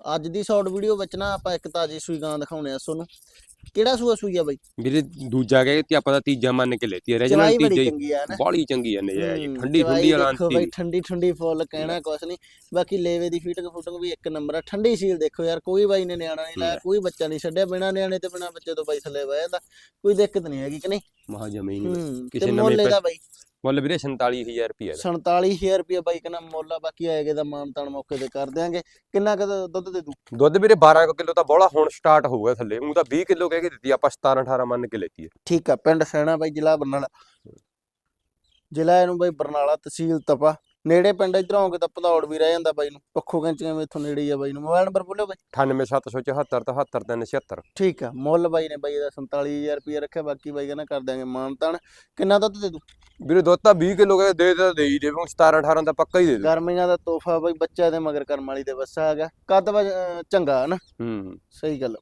ਅੱਜ ਦੀ short video ਵਿੱਚ ਨਾ ਆਪਾਂ ਇੱਕ ਤਾਜੀ ਸੂਈ ਗਾਂ ਦਿਖਾਉਣੇ ਆ ਤੁਹਾਨੂੰ। ਕਿਹੜਾ ਸੂਆ ਸੂਈ ਆ ਬਾਈ? ਵੀਰੇ ਦੂਜਾ ਕਹੇ ਤੇ ਆਪਾਂ ਤਾਂ ਤੀਜਾ ਮੰਨ ਕੇ ਲੈਤੀ ਰੀਜਨਲ ਤੀਜਾ ਹੀ। ਚੰਗੀ ਆ ਨਾ। ਬਾਲੀ ਚੰਗੀ ਆ ਨਜਾਇਜ਼ ਹੂੰ, ਠੰਡੀ ਠੰਡੀ ਅੰਤੀ ਬਾਈ ਠੰਡੀ ਠੰਡੀ ਫੁੱਲ ਕਹਿਣਾ ਕੁਛ ਨਹੀਂ। ਬਾਕੀ ਲੇਵੇ ਦੀ ਫੀਟਿੰਗ ਫੁਟਿੰਗ ਵੀ ਇੱਕ ਨੰਬਰ ਆ। ਠੰਡੀ ਸੀਲ ਦੇਖੋ ਯਾਰ ਕੋਈ ਬਾਈ ਨੇ ਨਿਆਣਾ ਨਹੀਂ ਲਾਇਆ। ਕੋਈ ਬੱਚਾ ਨਹੀਂ ਛੱਡਿਆ। ਬਿਨਾ ਨਿਆਣੇ ਤੇ ਬਿਨਾ ਬੱਚੇ ਤੋਂ ਬਾਈ ਥੱਲੇ ਬਹਿ ਜਾਂਦਾ। ਕੋਈ ਦਿੱਕਤ ਨਹੀਂ ਹੈਗੀ ਕਿ ਨਹੀਂ? ਮਹਾ ਜ਼ਮੀਨ ਕਿਸੇ ਨਵੇਂ ਬਾਈ। ਮੁੱਲ ਵੀਰੇ 47000 ਰੁਪਏ ਦਾ 47000 ਰੁਪਏ ਬਾਈ ਕਹਿੰਦਾ ਮੁੱਲ ਆ ਬਾਕੀ ਆਏਗੇ ਦਾ ਮਾਨ ਤਾਨ ਮੌਕੇ ਤੇ ਕਰ ਦਿਆਂਗੇ। ਕਿੰਨਾ ਕੁ ਦੁੱਧ ਦੇ ਦੂ? ਦੁੱਧ ਵੀਰੇ 12 ਕਿਲੋ ਤਾਂ ਬੋਲਾ ਹੁਣ ਸਟਾਰਟ ਹੋਊਗਾ ਥੱਲੇ। ਉਹ ਤਾਂ 20 ਕਿਲੋ ਕਹਿ ਕੇ ਦਿੱਤੀ ਆਪਾਂ 17 18 ਮੰਨ ਕੇ ਲੈਤੀ ਹੈ। ਠੀਕ ਆ ਪਿੰਡ ਸੈਣਾ ਬਾਈ ਜ਼ਿਲ੍ਹਾ ਬਰਨਾਲਾ। ਜ਼ਿਲ੍ਹਾ ਇਹਨੂੰ ਬਾਈ ਬਰਨਾਲਾ ਤਹਿਸੀਲ ਤਪਾ। ਨੇੜੇ ਪਿੰਡ ਇਧਰੋਂ ਆਉਂਗੇ ਤਾਂ ਭਦੌੜ ਵੀ ਰਹਿ ਜਾਂਦਾ ਬਾਈ ਨੂੰ। ਪੱਖੋ ਕੈਂਚੀਆਂ ਮੇਥੋਂ ਨੇੜੇ ਹੀ ਆ ਬਾਈ ਨੂੰ। ਮੋਬਾਈਲ ਨੰਬਰ ਬੋਲਿਓ ਬਾਈ? 98774 77376 ਠੀਕ ਆ ਮੁੱਲ ਬਾਈ ਨੇ ਬਾਈ ਇਹਦਾ 47000 ਰੁਪਏ ਰੱਖਿਆ ਬਾਕੀ ਬਾਈ ਕਹਿੰਦਾ ਕਰ ਦਿਆਂਗੇ ਮਾਨ ਤਾਨ ਕਿੰਨਾ ਦੁੱਧ ਦੇ ਦੂ? ਵੀਰੇ ਦੁੱਧ ਤਾਂ 20 ਕਿਲੋ ਕਹਿ ਦੇ ਤਾਂ ਦੇ ਹੀ ਦੇਵਾਂ 17 18 ਦਾ ਪੱਕਾ ਹੀ ਦੇ ਦੇ। ਗਰਮੀਆਂ ਦਾ ਤੋਹਫਾ ਬਾਈ ਬੱਚਾ ਦੇ ਮਗਰ ਕਰਮ ਵਾਲੀ ਦੇ ਬੱਸਾ ਹੈਗਾ ਕੱਦ ਵਾ- ਚੰਗਾ ਹੈ ਨਾ ਹੂੰ। ਸਹੀ ਗੱਲ।